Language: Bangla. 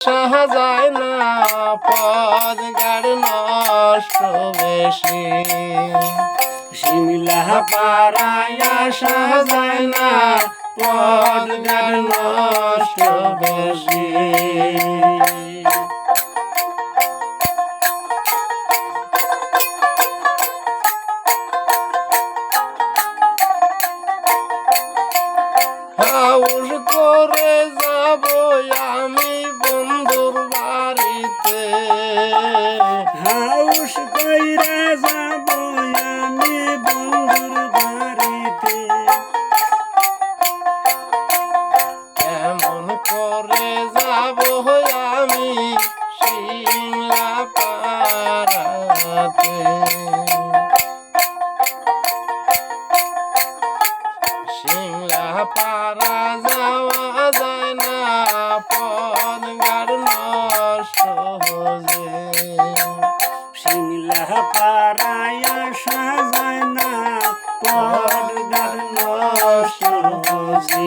সাহাযায় না পদ গাড় নষ্ট বেশি। শিমলা পারায়া সাহাযায় না পদ গাড় নষ্ট বেশি। হাউস করে যাব আমি বাড়িতে। হাউস কইরা যাব আমি বন্ধুর বাড়িতে। কেমন করে যাব আমি শিমলা পাড়াতে? শিমলা পাড়া যাওয়া যায় না পদ হয়ে শিমলা পাড়ায়া সাজায় না পর্দার হচ্ছে